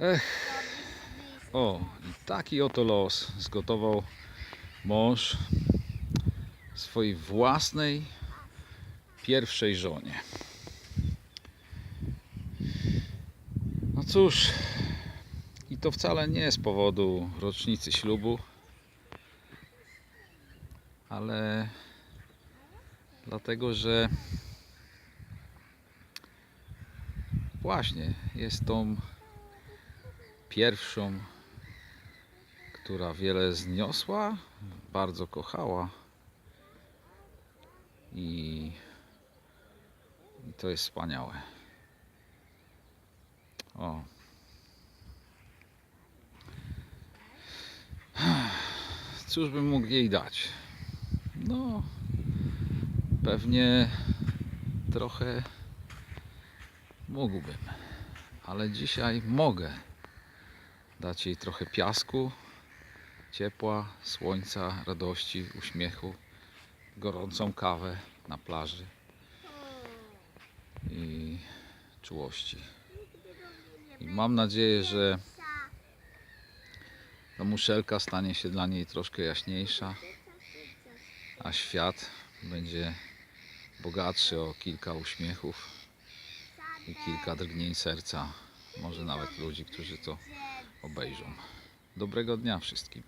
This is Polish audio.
Ech. O, i taki oto los zgotował mąż swojej własnej pierwszej żonie. No cóż, i to wcale nie z powodu rocznicy ślubu, ale dlatego, że właśnie jest tą pierwszą, która wiele zniosła, bardzo kochała i, to jest wspaniałe. O. Cóż bym mógł jej dać? No, pewnie trochę mógłbym, ale dzisiaj mogę dać jej trochę piasku, ciepła, słońca, radości, uśmiechu, gorącą kawę na plaży i czułości. I mam nadzieję, że ta muszelka stanie się dla niej troszkę jaśniejsza, a świat będzie bogatszy o kilka uśmiechów i kilka drgnień serca, może nawet ludzi, którzy to obejrzą. Dobrego dnia wszystkim.